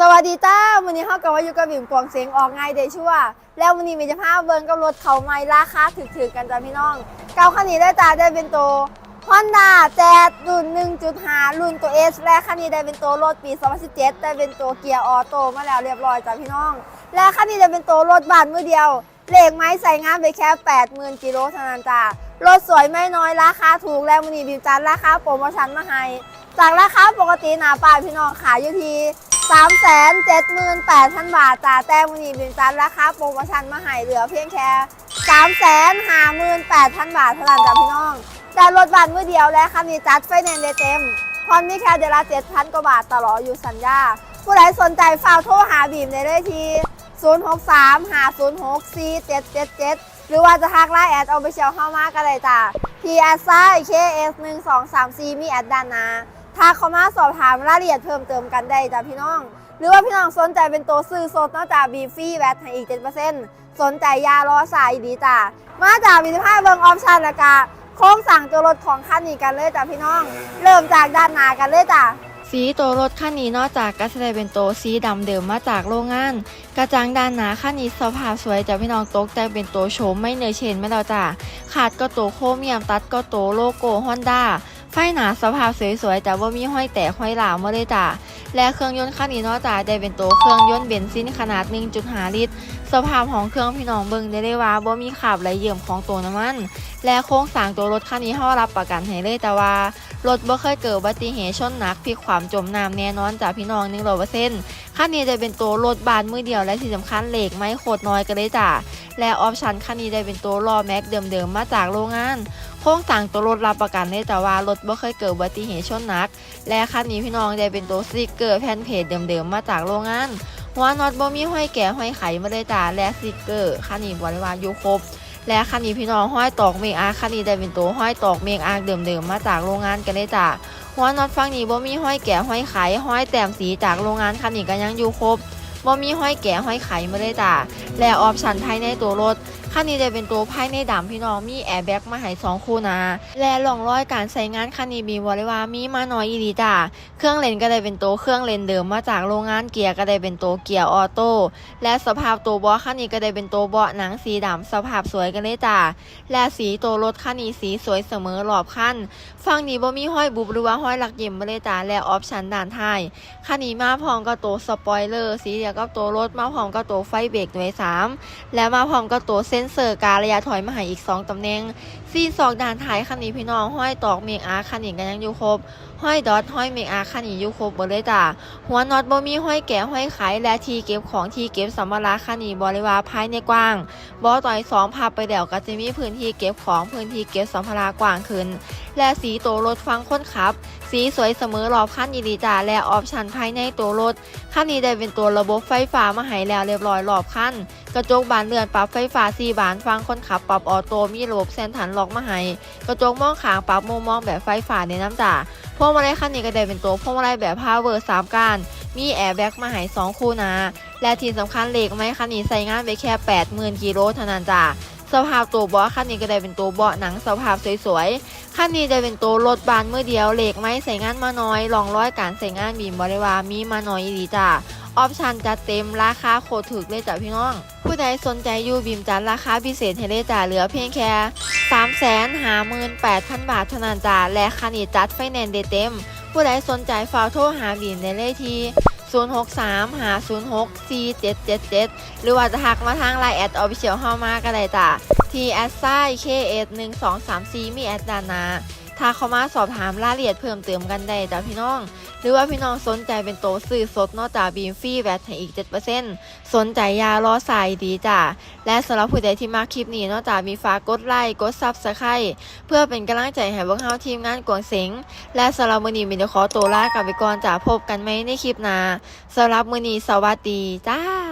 สวัสดีจ้าวันนี้เขากับว่าอยู่กับบิ่มกวางเสียงออกไงเดชั่วแล้ววันนี้มีจะพาเบิร์นกับรถเขาไม้ราคาถึกๆกันจ้าพี่น้องเก้าคันนี้ได้จ้าได้เป็นตัวฮอนด้าแจ๊ดรุ่น 1.5 รุ่นตัว S และคันนี้ได้เป็นตัวรถปี 2017 ได้เป็นตัวเกียร์ออโต้มาแล้วเรียบร้อยจ้าพี่น้อง และคันนี้ได้เป็นตัวรถบานมือเดียวเหลขไม้ใส่งานไปแค่ 80,000กิโลเท่านั้นจ้ารถสวยไม่น้อยราคาถูกแล้ววันนี้บิ่มจัดราคาโปรโมชั่นมาให้จากราคาปกติหนาป่าพี่น้องขายอยู่ที่ 3 7 8 0 0 0 บาทจ้าแต่วันนี้เป็นจันราคาโปรโมชั่นมาให้เหลือเพียงแค่3 5 8 0 0 0 บาทเท่านั้นจ้าพี่น้องแต่รถบัตรมือเดียวและคันนี้จัดไฟแนนซ์ได้เต็มพร้อมนี่แค่เดือนละ7,000 กว่าบาทตลอดอยู่สัญญา ผู้ใดสนใจฝากโทรหาบีมได้เลยที่ 063 506 4777 หรือว่าจะทักไลน์แอดเอาไปเชียวเข้ามาก็ได้จ้า P S I K S 1 2 3 4มีแอดด้านหน้า ถ้าเขามาสอบถามรายละเอียดเพิ่มเติมกันได้จ้ะพี่น้อง หรือว่าพี่น้องสนใจเป็นตัวซื้อสดนอกจากบีฟรีแวตให้อีก 7%สนใจยารอสายดีจ้ะมาจากวิธีภาพเบิงออปชันละกะโค้งสั่งตัวรถของคันนี้กันเลยจ้ะพี่น้อง เริ่มจากด้านหน้ากันเลยจ้ะสีตัวรถคันนี้นอกจากก็แสเป็นตัวสีดำเดิมมาจากโรงงาน กระจังด้านหน้าคันนี้สภาพสวยจากพี่น้องตกแต่งเป็นตัวโฉมไม่เนยเชนไม่แล้วจ้ะขาดก็ตัวโคเมียมตัดก็ตัวโลโก้ฮอนด้า ไฟหนาสภาพสวยๆแต่ว่ามีห้อยแตกห้อยหลามมาเลยจ้ะและเครื่องยนต์คันนี้นอกจากได้เป็นตัวเครื่องยนต์เบนซินขนาด 1.5 ลิตร สภาพของเครื่องพี่น้องเบิ่งได้เลยว่าบ่มีขาบไหลเยี่ยมของตัวน้ำมัน และโครงสร้างตัวรถคันนี้เฮารับประกันให้เลยแต่ว่ารถบ่เคยเกิดอุบัติเหตุชนหนักพลิกความจมน้ำแน่นอนจากพี่น้อง100%คันนี้จะเป็นตัวรถบานมือเดียวและที่สำคัญเหล็กไม่โคตรน้อยกันเลยจ้ะและออปชันคันนี้ได้เป็นตัวล้อแม็กเดิมๆมาจากโรงงาน ครงสร้างตัวรถรับประกันเลยแต่ว่ารถบ่เคยเกิดอุบัติเหตุชนหนัก และคันนี้พี่น้องได้เป็นตัวสติกเกอร์แผ่นเพจเดิมๆมาจากโรงงานหัวน็อตบ่มีห้อยแก่ห้อยไขมาเลยจ้าและสติกเกอร์คันนี้บริวารอยู่ครบและคันนี้พี่น้องห้อยตอกเมกอาร์คันนี้ได้เป็นตัวห้อยตอกเมกอาร์เดิมๆมาจากโรงงานกันเลยจ้าหัวน็อตฝั่งนี้บ่มีห้อยแก่ห้อยไขห้อยแต้มสีจากโรงงานคันนี้ก็ยังอยู่ครบบ่มีห้อยแก่ห้อยไขมาเลยจ้าและออปชันภายในตัวรถ คันนี้ได้เป็นตัวภายในดำพี่น้องมีแอร์แบ็กมาให้สองคู่นะและร่องร้อยการใช้งานคันนี้มีบริวามีมาน้อยอีดีจ้าเครื่องเลนก็ได้เป็นตัวเครื่องเลนเดิมมาจากโรงงานเกียร์ก็ได้เป็นตัวเกียร์ออโต้และสภาพตัวเบาะคันนี้ก็ได้เป็นตัวเบาะหนังสีดำสภาพสวยกันเลยจ้าและสีตัวรถคันนี้สีสวยเสมอรอบคันฝั่งนี้บ่มีห้อยบุบหรือว่าห้อยหลักเยิ้มมาเลยจ้าและออปชันด้านท้ายคันนี้มาพร้อมกับตัวสปอยเลอร์สีเดียวกับตัวรถมาพร้อมกับตัวไฟเบรกหน่วยสามและมาพร้อมกับตัวเซ็นเซอร์การระยะถอยมาให้อีกสองตำแหน่งซีนสองด้านท้ายคันนี้พี่น้องห้อยตอกเมกอาร์คันนี้ก็ยังอยู่ครบห้อยดอทห้อยเมกอาคันนี้อยู่ครบเบดเลยจ้าหัวน็อตบ่มีห้อยแก่ห้อยไขและทีเก็บของทีเก็บสัมภาระคันนี้บริวารภายในกว้างบ่ต่อยสองพับไปเดี่ยวก็จะมีพื้นที่เก็บของพื้นที่เก็บสัมภาระกว้างขึ้น และสีตัวรถฟังคนขับ สีสวยเสมอรอบคันยีดีจ้าและออปชันภายในตัวรถคันนี้ได้เป็นตัวระบบไฟฟ้ามาให้แล้วเรียบร้อยรอบคัน กระจกบานเลื่อนปรับไฟฟ้าสี่บานฟังคนขับปรับออโต้มีระบบเซนทันล็อกมาให้กระจกมองขางปรับมุมมองแบบไฟฟ้าในน้ำจ้าพวงมาลัยคันนี้ก็ได้เป็นตัวพวงมาลัยแบบ Power 3ก้านมีแอร์แบ็กมาให้2คู่นะและที่สำคัญเหล็กไม้คันนี้ใส่งานไปแค่80,000กิโลเท่านั้นจ้ะสภาพตัวเบาะคันนี้ก็ได้เป็นตัวเบาะหนังสภาพสวยๆ คันนี้จะเป็นตัวรถบานเมื่อเดียวเหล็กไม้ใส่งานมาน้อยลองร้อยการใส่งานบีมบริวามีมาน้อยดีจ้ะออปชันจัดเต็มราคาโคตรถึกเลยจ้ะพี่น้อง ใดสนใจอยู่บีมจัดราคาพิเศษให้เลยจ้ะเหลือเพียงแค่3 5 8 0 0 0 บาทเท่านั้นจ้ะและคันนี้จัดไฟแนนซ์ได้เต็ม ผู้ใดสนใจฝากโทรหาบีมได้เลยที่063 506 4777 หรือว่าจะทักมาทางไลน์แอดออฟฟิเชียลเฮามาก็ได้จ้ะที่แอดไซ KS 1 2 3 4มีแอดดานา ถ้าเขามาสอบถามรายละเอียดเพิ่มเติมกันได้จ้ะพี่น้อง หรือว่าพี่น้องสนใจเป็นโตวสื่อสดนอกจากบีมฟรีแวตให้อีก 7%สนใจยารอสายดีจ้ะและสำหรับผู้ใดที่มาคลิปนี้นอกจากมีฝากดไลค์กดซับสไครต์เพื่อเป็นกำลังใจให้พวกเฮาทีมงานกวงเสงและสำหรับมือนีมีเดี๋ยวขอตัวลากลับไปก่อนจ้ะพบกันไหมในคลิปหน้าสำหรับมือนีสวัสดีจ้า